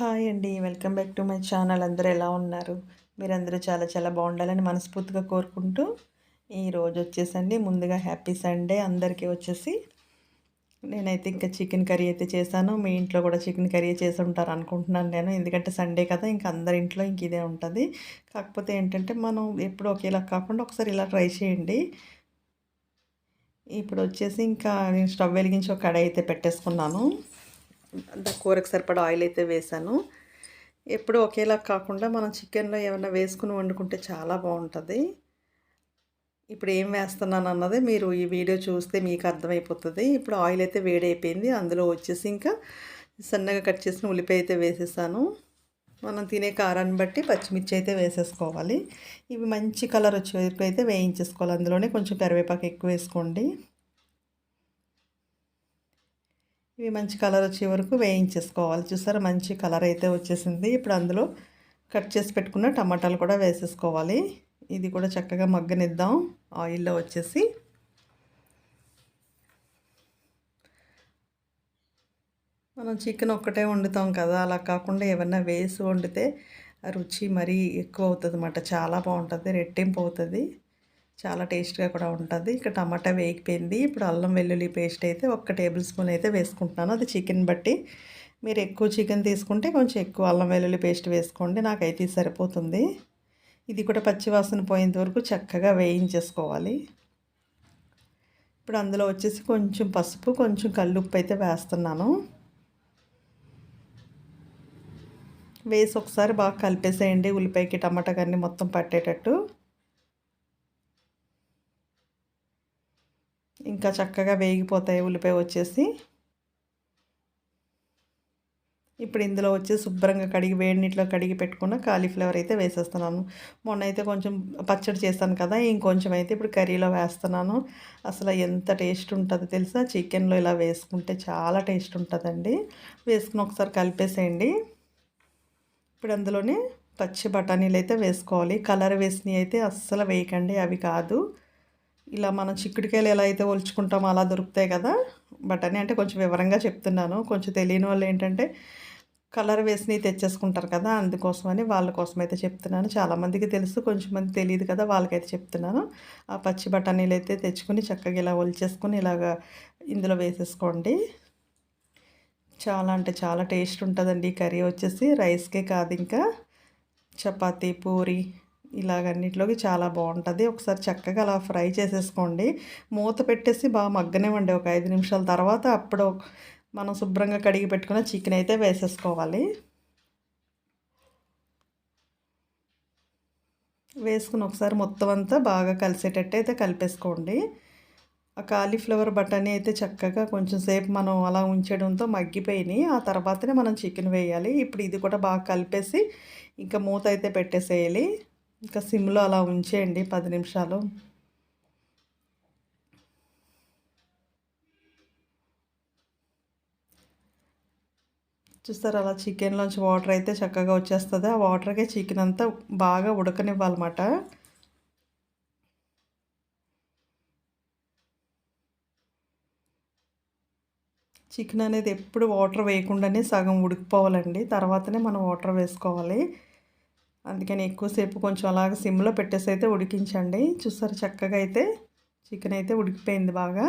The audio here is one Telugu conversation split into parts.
హాయ్ అండి. Welcome back to my channel. అందరూ ఎలా ఉన్నారు? మీరందరూ చాలా చాలా బాగుండాలని మనస్ఫూర్తిగా కోరుకుంటూ ఈరోజు వచ్చేసండి. ముందుగా హ్యాపీ సండే అందరికీ వచ్చేసి. నేనైతే ఇంకా చికెన్ కర్రీ అయితే చేశాను. మీ ఇంట్లో కూడా చికెన్ కర్రీ చేసి ఉంటారు అనుకుంటున్నాను నేను. ఎందుకంటే సండే కదా ఇంకా అందరి ఇంట్లో ఇంక ఇదే ఉంటుంది. కాకపోతే ఏంటంటే మనం ఎప్పుడు ఒకేలా కాకుండా ఒకసారి ఇలా ట్రై చేయండి. ఇప్పుడు వచ్చేసి ఇంకా నేను స్టవ్ వెలిగించి ఒక కడాయి అయితే పెట్టేసుకున్నాను. కూరకు సరిపడా ఆయిల్ అయితే వేసాను. ఎప్పుడు ఒకేలా కాకుండా మనం చికెన్లో ఏమైనా వేసుకుని వండుకుంటే చాలా బాగుంటుంది. ఇప్పుడు ఏం వేస్తున్నాను అన్నది మీరు ఈ వీడియో చూస్తే మీకు అర్థమైపోతుంది. ఇప్పుడు ఆయిల్ అయితే వేడైపోయింది. అందులో వచ్చేసి ఇంకా సన్నగా కట్ చేసిన ఉల్లిపాయ అయితే వేసేసాను. మనం తినే కారాన్ని బట్టి పచ్చిమిర్చి అయితే వేసేసుకోవాలి. ఇవి మంచి కలర్ వచ్చే వరకు అయితే వేయించేసుకోవాలి. అందులోనే కొంచెం కరివేపాకు ఎక్కువ వేసుకోండి. ఇవి మంచి కలర్ వచ్చే వరకు వేయించేసుకోవాలి. చూసారా? మంచి కలర్ అయితే వచ్చేసింది. ఇప్పుడు అందులో కట్ చేసి పెట్టుకున్న టమాటాలు కూడా వేసేసుకోవాలి. ఇది కూడా చక్కగా మగ్గనిద్దాం. ఆయిల్లో వచ్చేసి. మనం చికెన్ ఒక్కటే వండుతాం కదా. అలా కాకుండా ఏమన్నా వేసి వండితే రుచి మరీ ఎక్కువ అవుతుంది అన్నమాట చాలా బాగుంటుంది. రెట్టింపు అవుతుంది. చాలా టేస్ట్గా కూడా ఉంటుంది. ఇక్కడ టమాటా వేగిపోయింది. ఇప్పుడు అల్లం వెల్లుల్లి పేస్ట్ అయితే ఒక టేబుల్ స్పూన్ అయితే వేసుకుంటున్నాను. అది చికెన్ బట్టి. మీరు ఎక్కువ చికెన్ తీసుకుంటే కొంచెం ఎక్కువ అల్లం వెల్లుల్లి పేస్ట్ వేసుకోండి. నాకైతే సరిపోతుంది. ఇది కూడా పచ్చివాసన పోయేంత వరకు చక్కగా వేయించేసుకోవాలి. ఇప్పుడు అందులో వచ్చేసి కొంచెం పసుపు కొంచెం కల్లుప్పు అయితే వేస్తున్నాను. వేసి ఒకసారి బాగా కలిపేసేయండి. ఉల్లిపాయకి టమాటా కానీ మొత్తం పట్టేటట్టు. ఇంకా చక్కగా వేగిపోతాయి ఉల్లిపాయ వచ్చేసి. ఇప్పుడు ఇందులో వచ్చి శుభ్రంగా కడిగి వేడి నీటిలో కడిగి పెట్టుకున్న కాలీఫ్లవర్ అయితే వేసేస్తున్నాను. మొన్న అయితే కొంచెం పచ్చడి చేస్తాను కదా ఇంకొంచెం అయితే ఇప్పుడు కర్రీలో వేస్తున్నాను. అసలు ఎంత టేస్ట్ ఉంటుందో తెలుసా? చికెన్లో ఇలా వేసుకుంటే చాలా టేస్ట్ ఉంటుందండి. వేసుకుని ఒకసారి కలిపేసేయండి. ఇప్పుడు అందులోనే పచ్చి బఠానీలు అయితే వేసుకోవాలి. కలర్ వేసినవి అయితే అస్సలు వేయకండి అవి కాదు. ఇలా మనం చిక్కుడుకాయలు ఎలా అయితే ఒలుచుకుంటామో అలా దొరుకుతాయి కదా. బఠానీ అంటే కొంచెం వివరంగా చెప్తున్నాను. కొంచెం తెలియని వాళ్ళు ఏంటంటే కలర్ వేసి తెచ్చేసుకుంటారు కదా అందుకోసమని వాళ్ళ కోసం అయితే చెప్తున్నాను. చాలామందికి తెలుసు కొంచెం మంది తెలియదు కదా వాళ్ళకైతే చెప్తున్నాను. ఆ పచ్చి బఠానీలు అయితే తెచ్చుకొని చక్కగా ఇలా ఒలిచేసుకొని ఇలాగ ఇందులో వేసేసుకోండి. చాలా అంటే చాలా టేస్ట్ ఉంటుందండి కర్రీ వచ్చేసి. రైస్కే కాదు ఇంకా. చపాతీ పూరి ఇలాగన్నిటిలోకి చాలా బాగుంటుంది. ఒకసారి చక్కగా అలా ఫ్రై చేసేసుకోండి. మూత పెట్టేసి బాగా మగ్గనివ్వండి. ఒక ఐదు నిమిషాల తర్వాత అప్పుడు మనం శుభ్రంగా కడిగి పెట్టుకున్న చికెన్ అయితే వేసేసుకోవాలి. వేసుకుని ఒకసారి మొత్తం అంతా బాగా కలిసేటట్టు అయితే కలిపేసుకోండి. ఆ కాలీఫ్లవర్ బఠానీ అయితే చక్కగా కొంచెం సేపు మనం అలా ఉంచడంతో మగ్గిపోయినాయి. ఆ తర్వాతనే మనం చికెన్ వేయాలి. ఇప్పుడు ఇది కూడా బాగా కలిపేసి ఇంకా మూత అయితే పెట్టేసేయాలి. ఇంకా సిమ్లో అలా ఉంచేయండి పది నిమిషాలు. చూస్తారు అలా చికెన్లోంచి వాటర్ అయితే చక్కగా వచ్చేస్తుంది. ఆ వాటర్కే చికెన్ అంతా బాగా ఉడకనివ్వాలన్నమాట. చికెన్ అనేది ఎప్పుడు వాటర్ వేయకుండానే సగం ఉడికిపోవాలండి. తర్వాతనే మనం వాటర్ వేసుకోవాలి. అందుకని ఎక్కువసేపు కొంచెం అలాగ సిమ్లో పెట్టేసి అయితే ఉడికించండి. చూసారు చక్కగా అయితే చికెన్ అయితే ఉడికిపోయింది బాగా.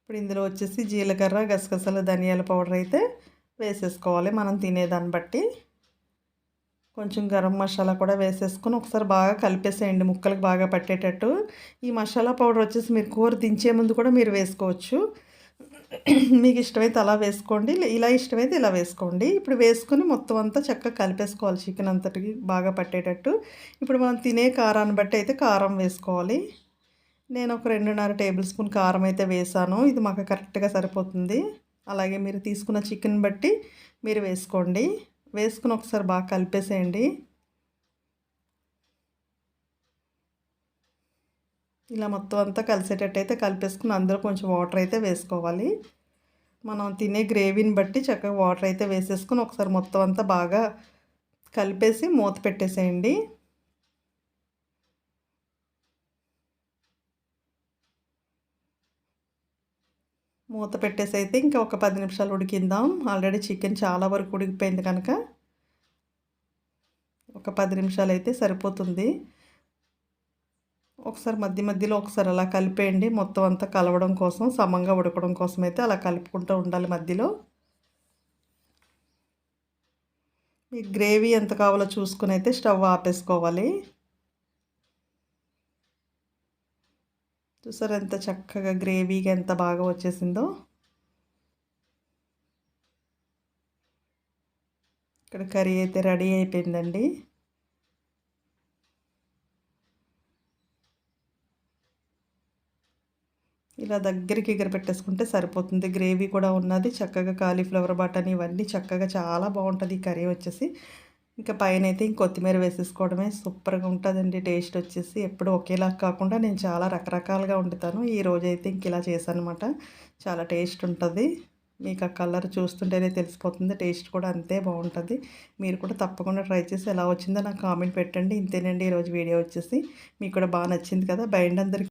ఇప్పుడు ఇందులో వచ్చేసి జీలకర్ర గసగసాలు ధనియాల పౌడర్ అయితే వేసేసుకోవాలి మనం తినేదాన్ని బట్టి. కొంచెం గరం మసాలా కూడా వేసేసుకొని ఒకసారి బాగా కలిపేసేయండి. ముక్కలకు బాగా పట్టేటట్టు. ఈ మసాలా పౌడర్ వచ్చేసి మీరు కూర దించే ముందు కూడా మీరు వేసుకోవచ్చు. మీకు ఇష్టమైతే అలా వేసుకోండి ఇలా ఇష్టమైతే ఇలా వేసుకోండి. ఇప్పుడు వేసుకొని మొత్తం అంతా చక్కగా కలిపేసుకోవాలి చికెన్ అంతటికి బాగా పట్టేటట్టు. ఇప్పుడు మనం తినే కారాన్ని బట్టి అయితే కారం వేసుకోవాలి. నేను ఒక రెండున్నర టేబుల్ స్పూన్ కారం అయితే వేసాను. ఇది మాకు కరెక్ట్గా సరిపోతుంది. అలాగే మీరు తీసుకున్న చికెన్ బట్టి మీరు వేసుకోండి. వేసుకుని ఒకసారి బాగా కలిపేసేయండి. ఇలా మొత్తం అంతా కలిసేటట్టు అయితే కలిపేసుకుని అందులో కొంచెం వాటర్ అయితే వేసుకోవాలి. మనం తినే గ్రేవీని బట్టి చక్కగా వాటర్ అయితే వేసేసుకుని ఒకసారి మొత్తం అంతా బాగా కలిపేసి మూత పెట్టేసేయండి. మూత పెట్టేసి అయితే ఇంకా ఒక పది నిమిషాలు ఉడికిందాం ఆల్రెడీ చికెన్ చాలా వరకు ఉడికిపోయింది కనుక. ఒక పది నిమిషాలు అయితే సరిపోతుంది. ఒకసారి మధ్య మధ్యలో ఒకసారి అలా కలిపేయండి. మొత్తం అంతా కలవడం కోసం సమంగా ఉడకడం కోసం అయితే అలా కలుపుకుంటూ ఉండాలి మధ్యలో. ఈ గ్రేవీ ఎంత కావాలో చూసుకుని అయితే స్టవ్ ఆపేసుకోవాలి. చూసారు ఎంత చక్కగా గ్రేవీగా ఎంత బాగా వచ్చేసిందో. ఇక్కడ కర్రీ అయితే రెడీ అయిపోయిందండి. ఇలా దగ్గరికి ఎగర పెట్టేసుకుంటే సరిపోతుంది. గ్రేవీ కూడా ఉన్నది. చక్కగా కాలీఫ్లవర్ బటన్ ఇవన్నీ చక్కగా చాలా బాగుంటుంది. ఈ కర్రీ వచ్చేసి ఇంకా పైన అయితే ఇంక కొత్తిమీర వేసేసుకోవడమే సూపర్గా ఉంటుందండి. టేస్ట్ వచ్చేసి ఎప్పుడు ఒకేలా కాకుండా నేను చాలా రకరకాలుగా వండుతాను. ఈ రోజు అయితే ఇంక ఇలా చేశాను చాలా టేస్ట్ ఉంటుంది. మీకు ఆ కలర్ చూస్తుంటేనే తెలిసిపోతుంది. టేస్ట్ కూడా అంతే బాగుంటుంది. మీరు కూడా తప్పకుండా ట్రై చేసి ఎలా వచ్చిందో నాకు కామెంట్ పెట్టండి. ఇంతేనండి ఈరోజు వీడియో వచ్చేసి. మీకు కూడా బాగా నచ్చింది కదా. బయట అందరికీ